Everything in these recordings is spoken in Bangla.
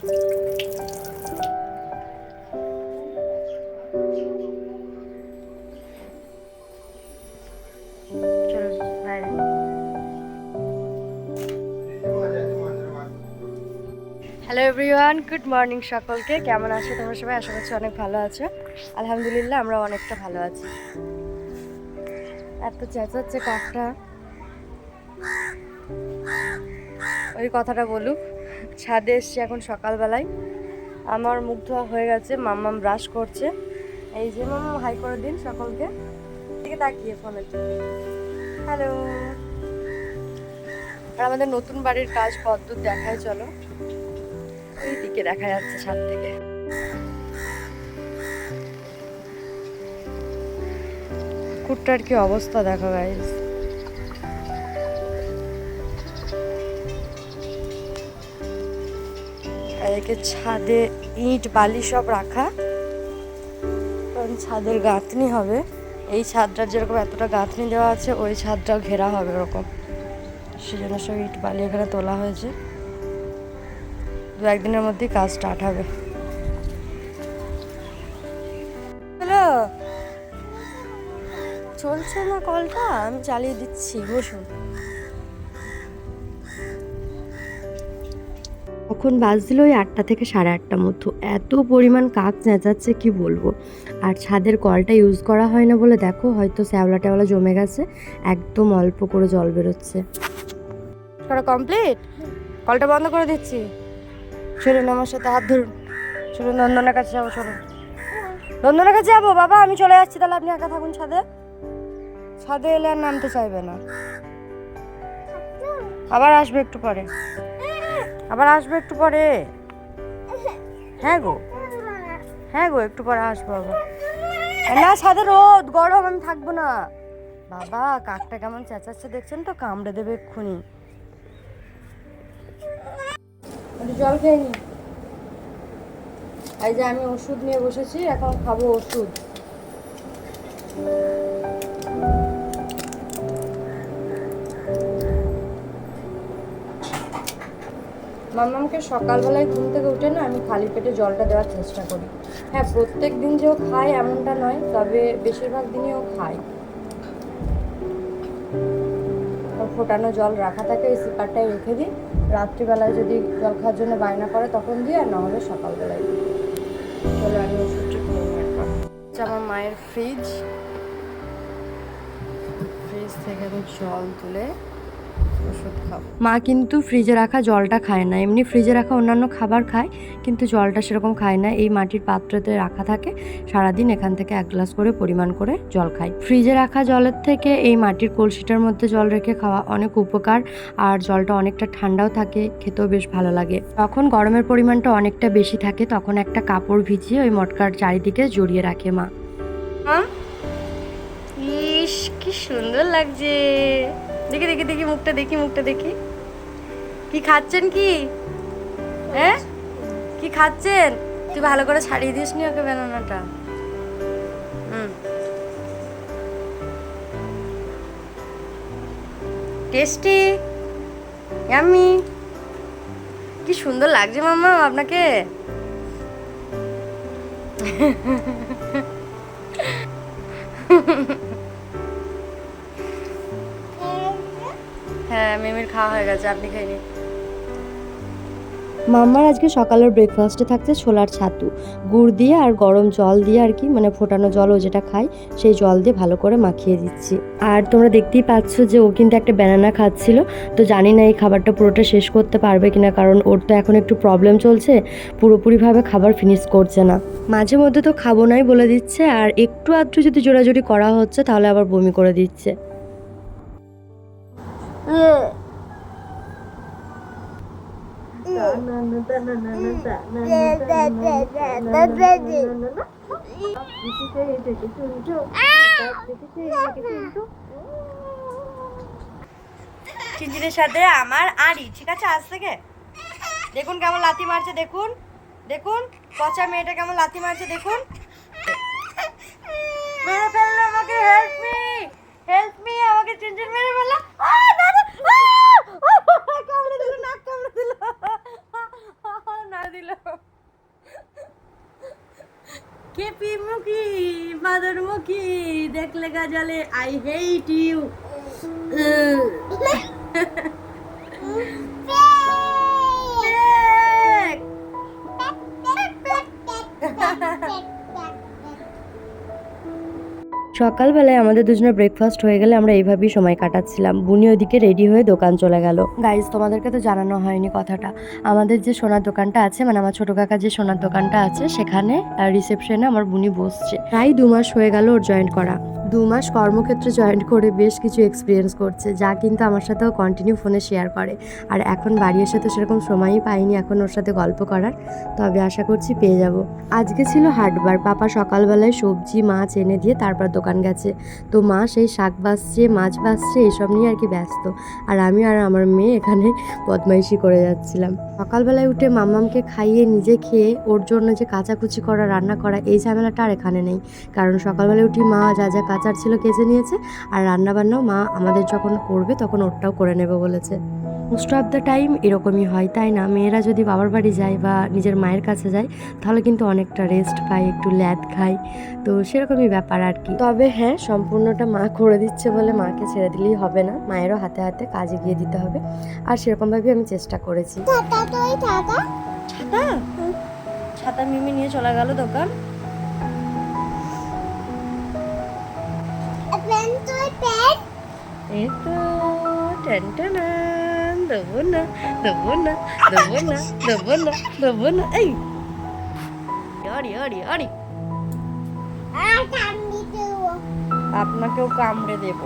হ্যালো এভরিওয়ান গুড মর্নিং সকলকে। কেমন আছো তোমরা সবাই? আশা করছি অনেক ভালো আছো। আলহামদুলিল্লাহ, আমরা অনেকটা ভালো আছি। এত চেঁচাচ্ছে কাকটা ওই কথাটা বলুক। ছাদে এসছি এখন সকালবেলায়। আমার মুখ ধোয়া হয়ে গেছে, মাম্মাম ব্রাশ করছে। এই যে মাম্মাম হাই করে দিন সকলকে। দিকে তাকিয়ে ফোনের হ্যালো আর আমাদের নতুন বাড়ির কাজ কদ্দূর দেখায়, চলো। ওই দিকে দেখা যাচ্ছে ছাদ থেকে। কুকুরটার কি অবস্থা দেখো গাইস এদিকে ছাদে ইট, বালি সব রাখা। কারণ ছাদের গাঁথনি হবে। এই ছাদটার যেরকম এতটা গাঁথনি দেওয়া আছে, ওই ছাদটাও ঘেরা হবে ওরকম। সেজন্য সব ইট, বালি এখানে তোলা হয়েছে। দু একদিনের মধ্যেই কাজ স্টার্ট হবে। হ্যালো? চলছে না কলটা? আমি চালিয়ে দিচ্ছি, বসুন। তখন বাজছিল ওই আটটা থেকে সাড়ে আটটা মতো এত পরিমাণ কাক চেঁচাচ্ছে, কি বলব? আর ছাদের কলটা ইউজ করা হয় না বলে দেখো, হয়তো শ্যাওলা ট্যাওলা জমে গেছে, একদম অল্প করে জল বেরোচ্ছে। করা কমপ্লিট কলটা বন্ধ করে দিচ্ছি। চলুন আমার সাথে হাত ধরুন। চলুন নন্দনের কাছে যাব চলুন নন্দনের কাছে যাব? বাবা, আমি চলে যাচ্ছি, তাহলে আপনি একা থাকুন ছাদে। ছাদে এলে আর নামতে চাইবে না। আবার আসবে একটু পরে। আবার আসবে একটু পরে? হ্যাঁ গো। হ্যাঁ গো, একটু পরে আসব আবার। না, সাদা রোদ, গরম, আমি থাকব না। বাবা, কাকটা কেমন চেঁচাচ্ছে দেখছেন তো? কামড়ে দেবে এক্ষুনি। জল খেয়ে নি এই যে আমি ওষুধ নিয়ে বসেছি, এখন খাব ওষুধ। মামামকে সকালবেলায় ঘুম থেকে উঠে না আমি খালি পেটে জলটা দেওয়ার চেষ্টা করি। হ্যাঁ প্রত্যেক দিন যে ও খায় এমনটা নয়, তবে বেশিরভাগ দিনই ও খায়। ফোটানো জল রাখা থাকে, ওই সিপারটায় রেখে দিই। রাত্রিবেলায় যদি জল খাওয়ার জন্য বায়না করে তখন দিই, আর নাহলে সকালবেলায় দিই। চলো আমি ওষুধটা হচ্ছে আমার মায়ের ফ্রিজ ফ্রিজ থেকে আমি জল তুলে ওষুধ খাব। মা কিন্তু ফ্রিজে রাখা জলটা খায় না। এমনি ফ্রিজে রাখা অন্যান্য খাবার খায় কিন্তু জলটা সেরকম খায় না। এই মাটির পাত্রতে রাখা থাকে সারাদিন এখান থেকে এক গ্লাস করে পরিমাণ করে জল খায়। ফ্রিজে রাখা জলের থেকে এই মাটির কলসিটার মধ্যে জল রেখে খাওয়া অনেক উপকার আর জলটা অনেকটা ঠান্ডাও থাকে খেতেও বেশ ভালো লাগে। তখন গরমের পরিমাণটা অনেকটা বেশি থাকে তখন একটা কাপড় ভিজিয়ে ওই মটকার চারিদিকে জড়িয়ে রাখে মা ইস কি সুন্দর লাগছে। দেখি দেখি দেখি মুখটা দেখি মুখটা, দেখি। কি খাচ্ছেন কি? হ্যাঁ কি খাচ্ছেন? তুই ভালো করে ছাড়িয়ে দিস নি ওকে বেনানাটা। হুম। টেস্টি। ইয়াম্মি। কি সুন্দর লাগছে মাম্মা আপনাকে। হ্যাঁ খাওয়া হয়ে গেছে, আপনি মাম্মার আজকে সকালের ব্রেকফাস্টে থাকছে ছোলার ছাতু। গুড় দিয়ে আর গরম জল দিয়ে আর কি মানে ফোটানো জল ও যেটা খাই, সেই জল দিয়ে ভালো করে মাখিয়ে দিচ্ছি। আর তোমরা দেখতেই পাচ্ছ যে ও কিন্তু একটা ব্যানানা খাচ্ছিল, তো জানি না এই খাবারটা পুরোটা শেষ করতে পারবে কিনা, কারণ ওর তো এখন একটু প্রবলেম চলছে, পুরোপুরিভাবে খাবার ফিনিশ করছে না। মাঝে মধ্যে তো খাব নাই বলে দিচ্ছে, আর একটু আধটু যদি জোরাজোরি করা হচ্ছে, তাহলে আবার বমি করে দিচ্ছে। চিঞ্জিনের সাথে আমার আড়ি, ঠিক আছে, আজ থেকে? দেখুন কেমন লাথি মারছে, দেখুন দেখুন, পচা মেয়েটা কেমন লাথি মারছে, দেখুন। মেরে ফেলল আমাকে হেল্প মি হেল্প মি আমাকে চিনচিন মেরে ফেলল। দিল। কেপি মুখি মাদর মুখি দেখলে গাজালে আই হেইট ইউ সকালবেলায় আমাদের দুজনের ব্রেকফাস্ট হয়ে গেলে আমরা এইভাবেই সময় কাটাচ্ছিলাম। বুনি ওদিকে রেডি হয়ে দোকান চলে গেল। গাইজ তোমাদেরকে তো জানানো হয়নি কথাটা। আমাদের যে সোনার দোকানটা আছে মানে আমার ছোট কাকা যে সোনার দোকানটা আছে, সেখানে রিসেপশনে আমার বুনি বসছে। প্রায় দু মাস হয়ে গেল ওর জয়েন করা। দু মাস কর্মক্ষেত্রে জয়েন করে বেশ কিছু এক্সপিরিয়েন্স করছে, যা কিন্তু আমার সাথেও কন্টিনিউ ফোনে শেয়ার করে। আর এখন বাড়ি এসে তো সেরকম সময়ই পাইনি, এখন ওর সাথে গল্প করার। তবে আশা করছি পেয়ে যাব। আজকে ছিল হাটবার। পাপা সকালবেলায় সবজি, মাছ এনে দিয়ে তারপর দোকান গেছে। তো মা সেই শাক বাসছে মাছ বাসছে এসব নিয়ে আর কি ব্যস্ত। আর আমি আর আমার মেয়ে এখানে বদমাইশি করে যাচ্ছিলাম। সকালবেলায় উঠে মামামকে খাইয়ে নিজে খেয়ে ওর জন্য যে কাচাকুচি করা, রান্না করা, এই ঝামেলাটা আর এখানে নেই। কারণ সকালবেলায় উঠি মা যা যা কাচার ছিল কেচে নিয়েছে, আর রান্না বান্নাও মা আমাদের যখন করবে তখন ওরটাও করে নেবে বলেছে। মোস্ট অফ দ্য টাইম এরকমই হয় তাই না? মেয়েরা যদি বাবার বাড়ি যায় বা নিজের মায়ের কাছে যায় তাহলে কিন্তু অনেকটা রেস্ট পায় একটু ল্যাদ খায়। তো সেরকমই ব্যাপার আর কি। তবে হ্যাঁ সম্পূর্ণটা মা করে দিচ্ছে বলে মাকে ছেড়ে দিলেই হবে না। মায়েরও হাতে হাতে কাজে গিয়ে দিতে হবে। আর সেরকমভাবে আমি চেষ্টা করেছি। ছাতা ছাতা। মিমি নিয়ে চলে গেল দোকান। এই তো টেন টেন দেবো না দেবো না দেবো না দেবো না দেবো না এই আরে অরি আরে আপনাকেও কামড়ে দেব।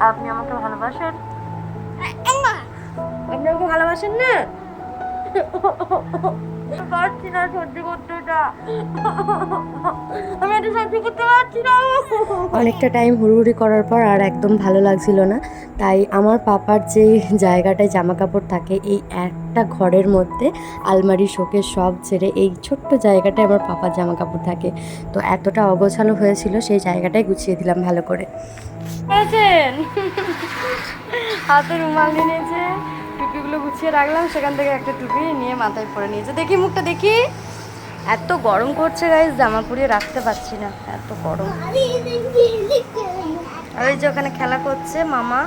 আপনি আমাকে ভালোবাসেন? আপনি আমাকে ভালোবাসেন না? পারছি না সহ্য করতে আমি এটা সহ্য করতে পারছি না। অনেকটা টাইম হুড়ুহুড়ি করার পর আর একদম ভালো লাগছিল না। তাই আমার পাপার যে জায়গাটায় জামা কাপড় থাকে এই একটা ঘরের মধ্যে আলমারি শোকে সব ছেড়ে এই ছোট্ট জায়গাটায় আমার পাপার জামা কাপড় থাকে। তো এতটা অগোছালো হয়েছিল সেই জায়গাটাই গুছিয়ে দিলাম ভালো করে। হাতে রুমাল নিয়ে নিয়েছে গুছিয়ে রাখলাম, সেখান থেকে একটা টুপি নিয়ে মাথায় পরে নিয়েছে। দেখি মুখটা, দেখি। এত গরম করছে গাইজ জামা পরিয়ে রাখতে পারছি না। এত গরম। আর ওই যে ওখানে খেলা করছে মামা।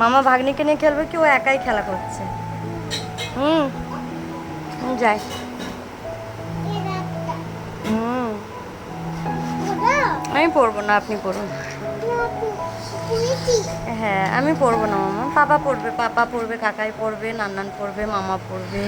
মামা ভাগ্নিকে নিয়ে খেলবে কি? ও একাই খেলা করছে। হুম। যাই। হুম। আমি পড়ব না, আপনি পড়ুন হ্যাঁ আমি পড়ব না মামা। পাপা পড়বে পাপা পড়বে, কাকাই পড়বে, নান্নান পড়বে, মামা পড়বে।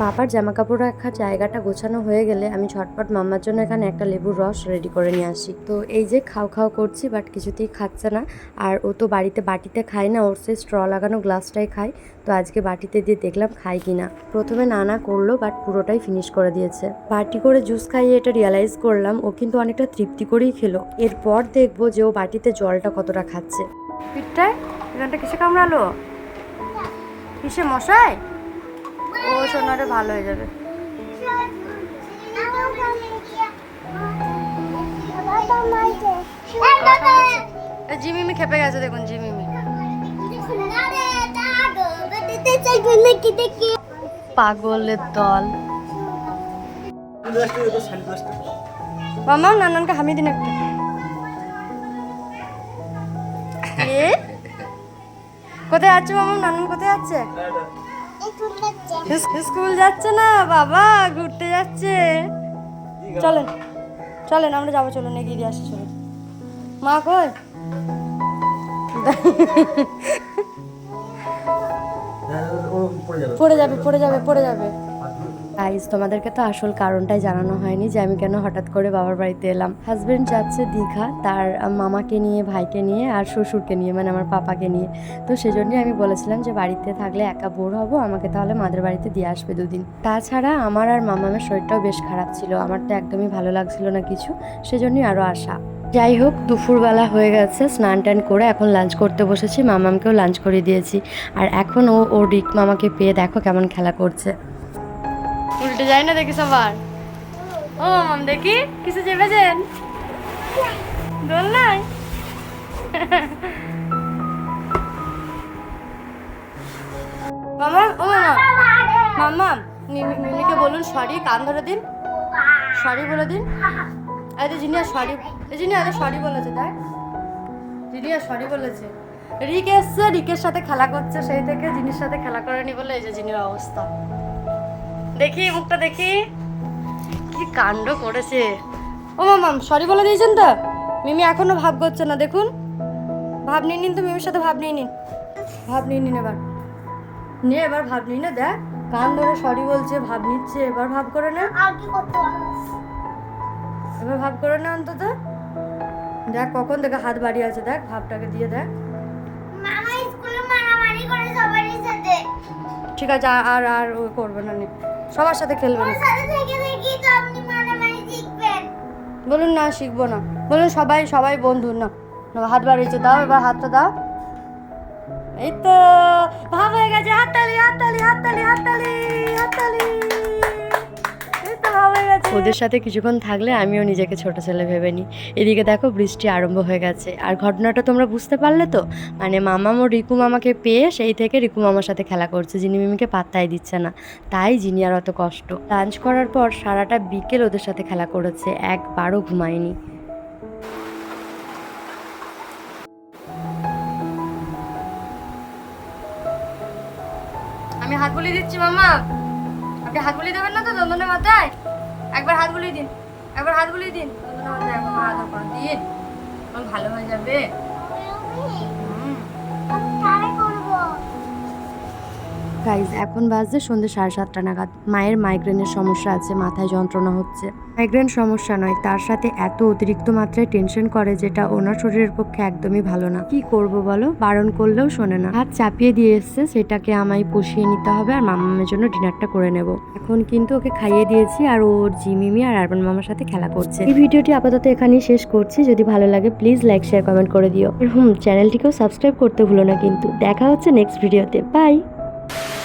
পাপার জামা কাপড় রাখার জায়গাটা গোছানো হয়ে গেলে আমি ঝটপট মাম্মার জন্য এখানে একটা লেবুর রস রেডি করে নিয়ে আসি। তো এই যে খাও খাও করছি বাট কিছুতেই খাচ্ছে না। আর ও তো বাড়িতে বাটিতে খায় না, ওর সে স্ট্র লাগানো গ্লাসটাই খায়। তো আজকে বাটিতে দিয়ে দেখলাম খায় কিনা প্রথমে নানা করল বাট পুরোটাই ফিনিশ করে দিয়েছে। বাটি করে জুস খাইয়ে এটা রিয়ালাইজ করলাম, ও কিন্তু অনেকটা তৃপ্তি করেই খেলো। এরপর দেখব যে ও বাটিতে জলটা কতটা খাচ্ছে। পিঠটায়, এখানটা কিসে কামড়ালো? কিসে মশাই ও সোনারে ভালো হয়ে যাবে। জিমিমি খেপে গেছে, দেখুন জিমিমি। পাগলের দল। মামা, নানানকে হামি দিন একটা? কোথায় যাচ্ছে মামা? নানান কোথায় স্ক- স্কুল যাচ্ছে না বাবা ঘুরতে যাচ্ছে। চলেন চলেন আমরা যাব চলুন এগিয়ে দিয়ে আসি চলুন মা কই? পড়ে যাবে পড়ে যাবে পড়ে যাবে। গাইজ তোমাদেরকে তো আসল কারণটাই জানানো হয়নি যে আমি কেন হঠাৎ করে বাবার বাড়িতে এলাম। হাজবেন্ড যাচ্ছে দীঘা, তার মামাকে নিয়ে, ভাইকে নিয়ে আর শ্বশুরকে নিয়ে মানে আমার পাপাকে নিয়ে। তো সেজন্যই আমি বলেছিলাম যে বাড়িতে থাকলে একা বোর হব, আমাকে তাহলে মাদের বাড়িতে দিয়ে আসবে দুদিন। তাছাড়া আমার আর মামামের শরীরটাও বেশ খারাপ ছিল, আমার তো একদমই ভালো লাগছিল না কিছু, সেজন্যই আরও আসা যাই হোক, দুপুরবেলা হয়ে গেছে, স্নান টান করে এখন লাঞ্চ করতে বসেছি, মামামকেও লাঞ্চ করে দিয়েছি। আর এখন ও ও রিক মামাকে পেয়ে দেখো কেমন খেলা করছে। উল্টে যায় না দেখিস আবার ও, মাম, দেখি? কিছু চেপেছেন? দোল নাই? মামা, ও, মামা। মামা মিমি- মিমিকে বলুন সরি কান ধরে দিন। সরি বলে দিন। আরে জিনিয়া সরি জিনিয়া, আরে সরি বলেছে, দেখ। জিনিয়া সরি বলেছে। রিক এসছে রিকের সাথে খেলা করছে, সেই থেকে জিনির সাথে খেলা করেনি বলে এই যে জিনির অবস্থা। দেখি মুখটা দেখি। কি কাণ্ড করেছে। ও মামাম সরি বলে দিয়েছেন তো? মিমি এখনও ভাব করছে না দেখুন। ভাব নিয়ে নিন তো মিমির সাথে ভাব নিয়ে নিন। ভাব নিয়ে নিন এবার। নিয়ে এবার ভাব নিন না দেখ। কান ধরে সরি বলছে ভাব নিচ্ছে এবার ভাব করে না। আর কি করতে হবে? এবার ভাব করে না অন্তত। দেখ কখন থেকে হাত বাড়িয়ে আছে দেখ ভাবটাকে দিয়ে দেখ। মামা স্কুলে মারামারি করে সবারই সাথে। ঠিক আছে আর- আর আর ও করবে না নে। সবার সাথে খেলবেন বলুন না শিখব না। বলুন সবাই সবাই বন্ধু না হাত বাড়িয়েছে দাও এবার হাতটা দাও। এই তো ভাব হয়ে গেছে হাততালি হাততালি হাততালি হাততালি হাততালি। হয়ে গেছে ওদের সাথে কিছুক্ষণ থাকলে আমিও নিজেকে ছোট ছেলে ভেবে নিই। এদিকে দেখো বৃষ্টি আরম্ভ হয়ে গেছে। আর ঘটনাটা তোমরা বুঝতে পারলে তো? মানে মামাম ও রিকু মামাকে পেয়ে সেই থেকে রিকু মামার সাথে খেলা করছে যিনি মিমিকে পাত্তাই দিচ্ছে না। তাই যিনি আর অত কষ্ট। লাঞ্চ করার পর সারাটা বিকেল ওদের সাথে খেলা করেছে একবারও ঘুমায়নি। আমি হাত বুলিয়ে দিচ্ছি মামা। আপনি হাত বুলিয়ে দেবেন না তো চন্দনের মাথায়? একবার হাত বুলিয়ে দিন একবার হাত বুলিয়ে দিন। হাত দিন তখন ভালো হয়ে যাবে। গাইজ এখন বাজছে সন্ধ্যে সাড়ে সাতটা নাগাদ। মায়ের মাইগ্রেনের সমস্যা আছে, মাথায় যন্ত্রণা হচ্ছে। মাইগ্রেন সমস্যা নয়, তার সাথে এত অতিরিক্ত মাত্রায় টেনশন করে যেটা ওনার শরীরের পক্ষে একদমই ভালো না। কি করব বলো? বারণ করলেও শোনে না। হাত চাপিয়ে দিয়ে এসছে, সেটাকে আমায় পুষিয়ে নিতে হবে আর মামামের জন্য ডিনারটা করে নেব। এখন কিন্তু ওকে খাইয়ে দিয়েছি আর ওর জিমিমি আর আরবান মামার সাথে খেলা করছে। এই ভিডিওটি আপাতত এখানেই শেষ করছি। যদি ভালো লাগে প্লিজ লাইক শেয়ার কমেন্ট করে দিও। হুম চ্যানেলটিকেও সাবস্ক্রাইব করতে ভুলো না কিন্তু। দেখা হচ্ছে নেক্সট ভিডিওতে বাই Bye.